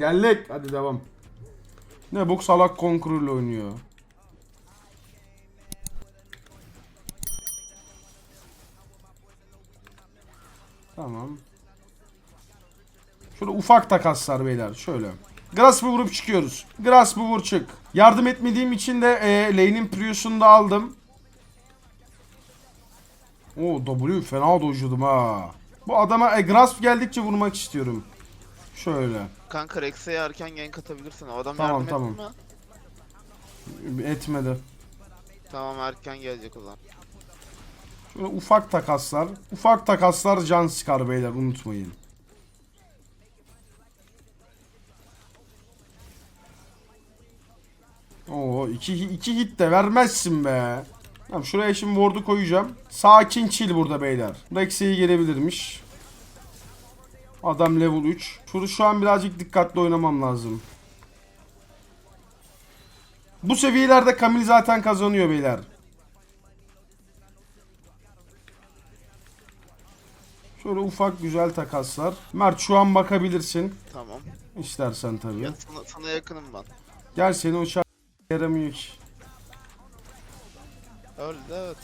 Geldik. Hadi devam. Ne bu salak konkuruyla oynuyor. Tamam. Şöyle ufak takaslar beyler. Şöyle. Grasp'ı vurup çıkıyoruz. Grasp'ı vur çık. Yardım etmediğim için de e, lane'in Prius'unu da aldım. Oo W fena dojladım ha. Bu adama e, Grasp geldikçe vurmak istiyorum. Şöyle. Kanka Rex'e erken gank atabilirsin. O adam Tamam, yardım tamam. etti mi? Etmedi. Tamam erken gelecek o zaman. Şöyle ufak takaslar. Ufak takaslar can sıkar beyler unutmayın. Oo iki, iki hit de vermezsin be. Tamam şuraya şimdi ward'u koyacağım. Sakin chill burada beyler. Rex'e iyi gelebilirmiş. Adam level 3. Şunu şu an birazcık dikkatli oynamam lazım. Bu seviyelerde Kamil zaten kazanıyor beyler. Şöyle ufak güzel takaslar. Mert şu an bakabilirsin. Tamam. İstersen tabii. Ya sana, sana yakınım ben. Gel seni uçak yaramıyor ki. Öyle evet.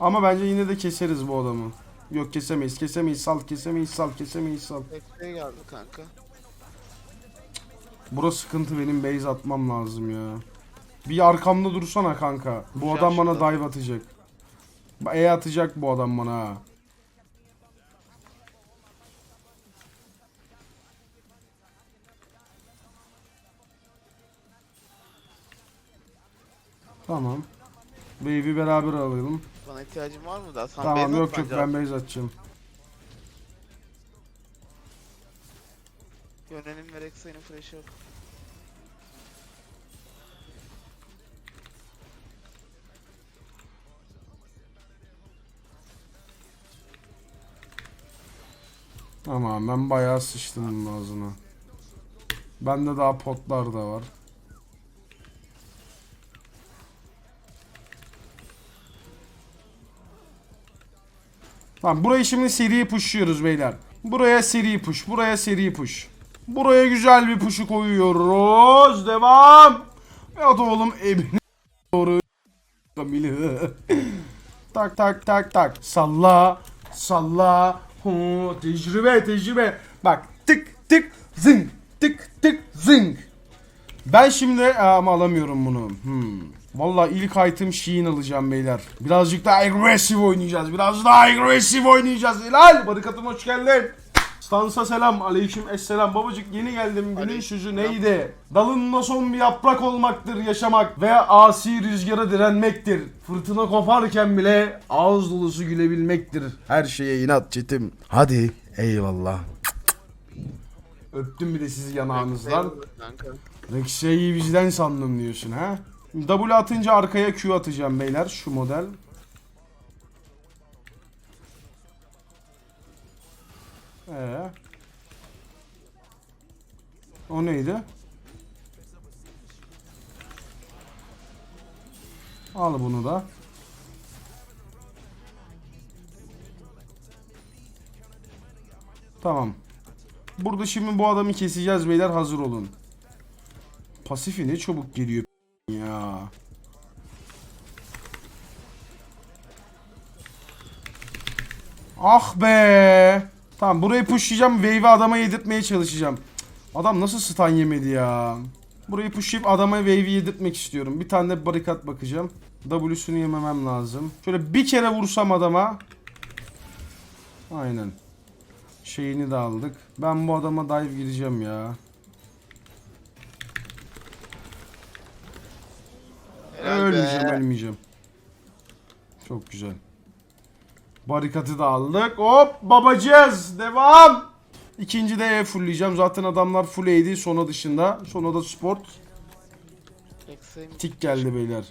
Ama bence yine de keseriz bu adamı. Yok kesemeyiz, kesemeyiz, sal, kesemeyiz, sal, kesemeyiz, sal. Rex'e geldi kanka. Burası sıkıntı benim base atmam lazım ya. Bir arkamda dursana kanka. Bu adam bana şimdi. dive atacak. E atacak bu adam bana ha. Tamam. Wave'i beraber alalım. Bana ihtiyacın var mı daha? Sen tamam base yok yok ben base atacağım. Yönelim ve Rex'e flash yok. Tamam ben bayağı sıçtım bunun ağzına. Bende daha potlar da var. Tamam burayı şimdi seri pushluyoruz beyler. Buraya seri push, buraya seri push. Buraya güzel bir push'u koyuyoruz. Devam. Ya da oğlum evine doğru. Tak tak tak tak. Salla. Salla. Hu, tecrübe tecrübe. Bak tık tık zing. Tık tık zing. Ben şimdi ama alamıyorum bunu. Hmm. Valla ilk item Sheen alacağım beyler. Birazcık daha agresif oynayacağız. Biraz daha agresif oynayacağız. Hilal barikatım hoş geldin. Stansa selam. Aleyküm esselam. Babacık yeni geldim. Günün sözü neydi? Dalında son bir yaprak olmaktır yaşamak ve asi rüzgara direnmektir. Fırtına koparken bile ağız dolusu gülebilmektir. Her şeye inat çetim. Hadi eyvallah. Öptüm bir de sizi yanağınızdan. Rex'e'yi bizden sandım diyorsun ha? W atınca arkaya Q atacağım beyler şu model. Ee. O neydi? Al bunu da. Tamam. Burada şimdi bu adamı keseceğiz beyler hazır olun. Pasifi ne çabuk geliyor ya. Ah be. Tamam burayı pushlayacağım. Wave'i adama yedirtmeye çalışacağım. Adam nasıl stun yemedi ya. Burayı pushlayıp adama wave'i yedirtmek istiyorum. Bir tane de barikat bakacağım. W'sunu yememem lazım. Şöyle bir kere vursam adama. Aynen. Şeyini de aldık. Ben bu adama dive gireceğim ya. Helal Ölmeyeceğim, be. ölmeyeceğim. Çok güzel. Barikatı da aldık. Hop babacığız. Devam. İkinci de E fullleyeceğim. Zaten adamlar full AD sona dışında. Sona da sport. Tik geldi beyler.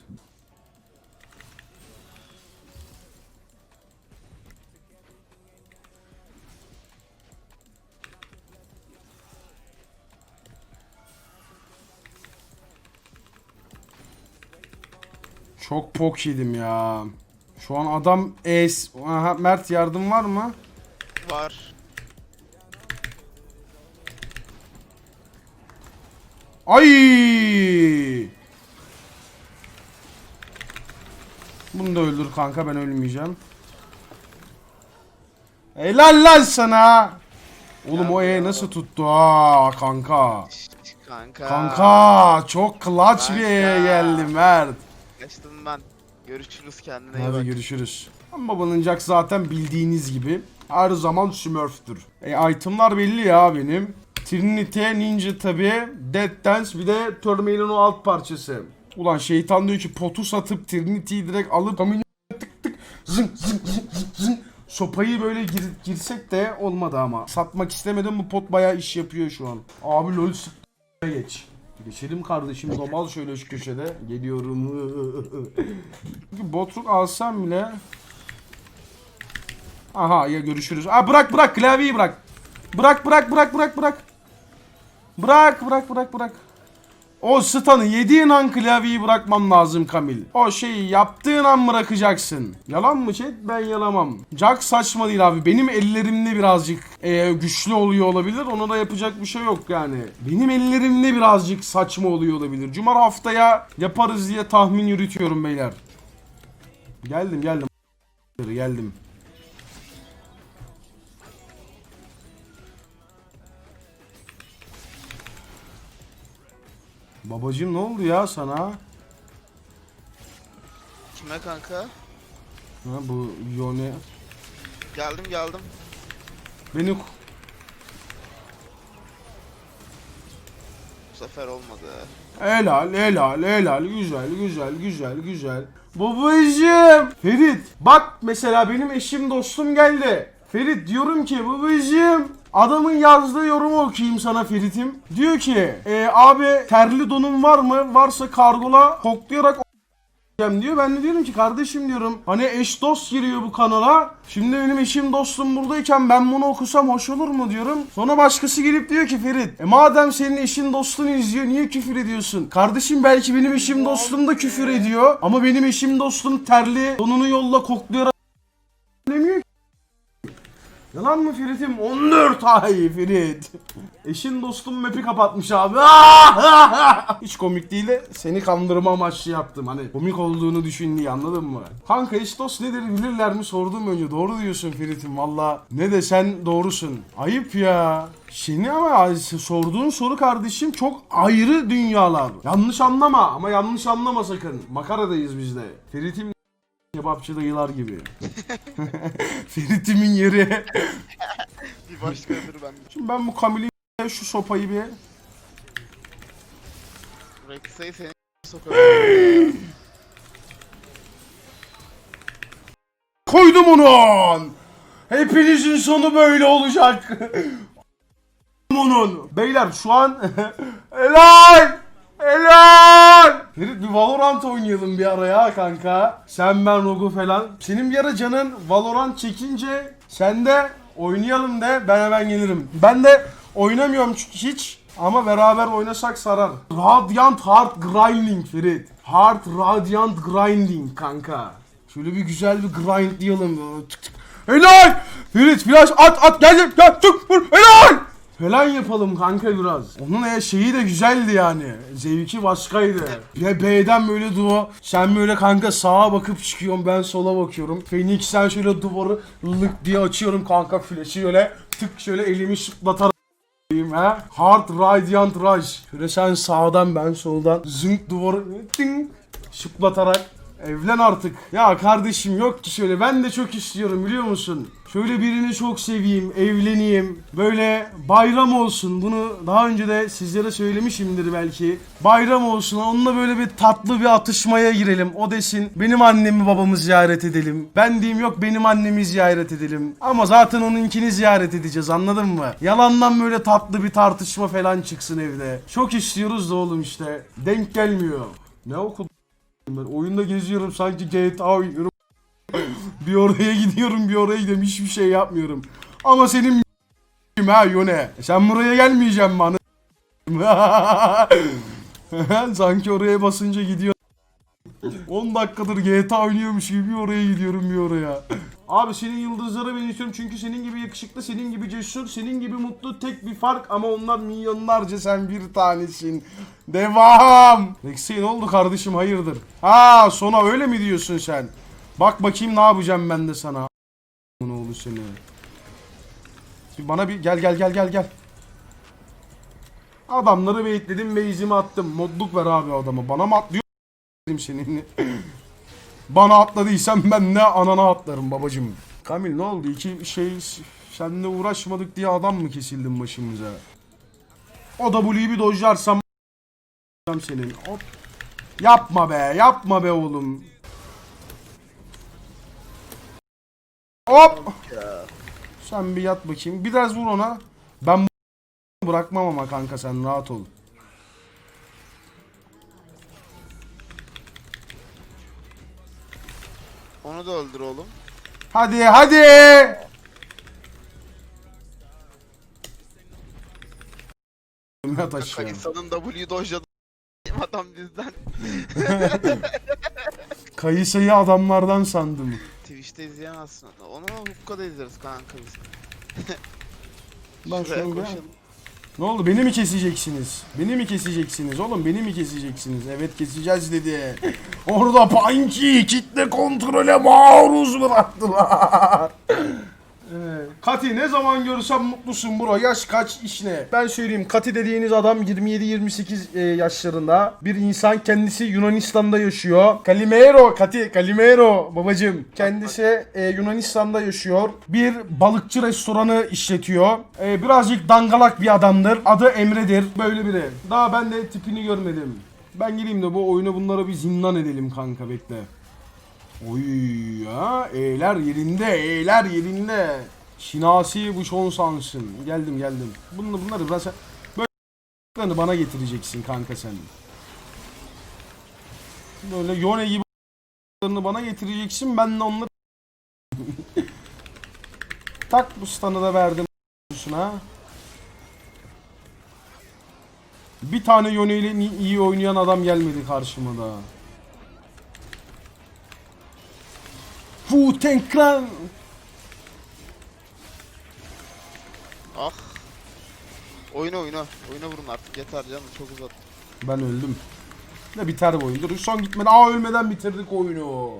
Çok pok yedim ya. Şu an adam es. Aha, Mert yardım var mı? var. Ay! Bunu da öldür kanka ben ölmeyeceğim. Helal lan sana. Oğlum o E nasıl tuttu ha kanka. Kanka. Kanka çok clutch bir E'ye Kanka. geldi Mert. Kaçtım ben. Görüşürüz kendine iyi Hadi bak. görüşürüz. Ama babanıncak zaten bildiğiniz gibi her zaman Smurf'tür. E itemlar belli ya benim. Trinity, Ninja tabi, Dead Dance bir de Terminal'in o alt parçası. Ulan şeytan diyor ki potu satıp Trinity'yi direkt alıp tık tık zın zın zın zın zın Sopayı böyle gir- girsek de olmadı ama. Satmak istemedim bu pot bayağı iş yapıyor şu an. Abi lol geç. Geçelim kardeşim domal şöyle şu köşede. Geliyorum. Botruk alsam bile. Aha ya görüşürüz. Aa bırak bırak klavyeyi bırak. Bırak bırak bırak bırak bırak. Bırak bırak bırak bırak. O stun'ı yediğin an klavyeyi bırakman lazım Kamil. O şeyi yaptığın an bırakacaksın. Yalan mı chat? Ben yalamam. Jack saçma değil abi. Benim ellerimde birazcık e, güçlü oluyor olabilir. Ona da yapacak bir şey yok yani. Benim ellerimde birazcık saçma oluyor olabilir. Cumar haftaya yaparız diye tahmin yürütüyorum beyler. Geldim geldim. Geldim. Babacım ne oldu ya sana? Ha Kime kanka? bu Yone Geldim geldim. beni Bu sefer olmadı. helal helal helal güzel güzel güzel güzel. Babacım Ferit bak mesela benim eşim dostum geldi. Ferit diyorum ki babacım adamın yazdığı yorumu okuyayım sana Ferit'im. Diyor ki "E, abi terli donun var mı? Varsa kargola koklayarak diyor. Ben de diyorum ki kardeşim diyorum hani eş dost giriyor bu kanala. Şimdi benim eşim dostum buradayken ben bunu okusam hoş olur mu diyorum. Sonra başkası gelip diyor ki Ferit e madem senin eşin dostun izliyor niye küfür ediyorsun? Kardeşim belki benim eşim dostum da küfür ediyor. Ama benim eşim dostum terli donunu yolla ki. Yalan mı Ferit'im? 14 ay Ferit. Eşin dostum map'i kapatmış abi. Hiç komik değil de seni kandırma amaçlı yaptım. Hani komik olduğunu düşün diye anladın mı? Kanka eş dost nedir bilirler mi sordum önce. Doğru diyorsun Ferit'im valla. Ne desen doğrusun. Ayıp ya. Seni ama sorduğun soru kardeşim çok ayrı dünyalar. Yanlış anlama ama yanlış anlama sakın. Makaradayız biz de. Ferit'im kebapçı dayılar gibi. Ferit'imin yeri. Bir başkadır ben. Şimdi ben bu Kamil'i şu sopayı bir Rexa'yı seni sokarım. koydum onun. Hepinizin sonu böyle olacak. onun. Beyler şu an helal. Helal. Ferit bir Valorant oynayalım bir ara ya kanka. Sen ben Rogu falan. Senin bir ara canın Valorant çekince sen de oynayalım de ben hemen gelirim. Ben de oynamıyorum çünkü hiç. Ama beraber oynasak sarar. Radiant Hard Grinding Ferit. Hard Radiant Grinding kanka. Şöyle bir güzel bir grind diyelim. Helal! Ferit flash at at geldim gel tık vur helal! Falan yapalım kanka biraz. Onun e şeyi de güzeldi yani. Zevki başkaydı. Ya B'den böyle duva. Sen böyle kanka sağa bakıp çıkıyorsun ben sola bakıyorum. Phoenix sen şöyle duvarı lık diye açıyorum kanka flash'ı şöyle tık şöyle elimi şıplatarak ha. Hard Radiant Rush. Şöyle sen sağdan ben soldan zınk duvarı ding şıplatarak evlen artık. Ya kardeşim yok ki şöyle ben de çok istiyorum biliyor musun? Şöyle birini çok seveyim, evleneyim. Böyle bayram olsun. Bunu daha önce de sizlere söylemişimdir belki. Bayram olsun. Onunla böyle bir tatlı bir atışmaya girelim. O desin benim annemi babamı ziyaret edelim. Ben diyeyim yok benim annemi ziyaret edelim. Ama zaten onunkini ziyaret edeceğiz anladın mı? Yalandan böyle tatlı bir tartışma falan çıksın evde. Çok istiyoruz da oğlum işte. Denk gelmiyor. Ne okudum ben? Oyunda geziyorum sanki GTA oynuyorum. bir oraya gidiyorum bir oraya gidiyorum hiçbir şey yapmıyorum. Ama senin ha Yone. Sen buraya gelmeyeceksin bana. sanki oraya basınca gidiyor. 10 dakikadır GTA oynuyormuş gibi bir oraya gidiyorum bir oraya. Abi senin yıldızlara benziyorum çünkü senin gibi yakışıklı, senin gibi cesur, senin gibi mutlu tek bir fark ama onlar milyonlarca sen bir tanesin. Devam. Rex'e ne oldu kardeşim hayırdır? Ha sona öyle mi diyorsun sen? Bak bakayım ne yapacağım ben de sana. Ne oldu seni? Bana bir gel gel gel gel gel. Adamları baitledim base'imi attım. Modluk ver abi adamı. Bana mı atlıyor senin? Bana atladıysan ben de anana atlarım babacım. Kamil ne oldu? İki şey seninle uğraşmadık diye adam mı kesildin başımıza? O W'yi bir dojlarsam senin. Hop. Yapma be, yapma be oğlum. Hop. Sen bir yat bakayım. Biraz vur ona. Ben bırakmam ama kanka sen rahat ol. Onu da öldür oğlum. Hadi hadi. Yat aşağı. Kayısa'nın W dojladı. Adam bizden. Kayısıyı adamlardan sandım. Twitch'te izleyemezsin. Onu Hukka'da izleriz kanka biz. Şuraya şöyle- koşalım. Ne oldu? Beni mi keseceksiniz? Beni mi keseceksiniz? Oğlum beni mi keseceksiniz? Evet keseceğiz dedi. Orada Panki kitle kontrole maruz bıraktılar. Kati ne zaman görsem mutlusun bro. Yaş kaç iş ne? Ben söyleyeyim Kati dediğiniz adam 27-28 e, yaşlarında. Bir insan kendisi Yunanistan'da yaşıyor. Kalimero Kati Kalimero babacım. Kendisi e, Yunanistan'da yaşıyor. Bir balıkçı restoranı işletiyor. E, birazcık dangalak bir adamdır. Adı Emre'dir. Böyle biri. Daha ben de tipini görmedim. Ben geleyim de bu oyunu bunlara bir zindan edelim kanka bekle. Oy ya eğler yerinde eğler yerinde. Şinasi bu şon sansın. Geldim geldim. Bunları, bunları ben sen böyle bana getireceksin kanka sen. Böyle Yone gibi bana getireceksin ben de onları Tak bu stun'ı da verdim ha. Bir tane ni- iyi oynayan adam gelmedi karşıma da. Fu Tenkran. Ah. Oyna oyna. Oyna vurun artık yeter canım çok uzat. Ben öldüm. Ne biter bu oyun. Son gitmeden. Aa ölmeden bitirdik oyunu.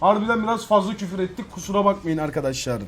Harbiden biraz fazla küfür ettik. Kusura bakmayın arkadaşlar.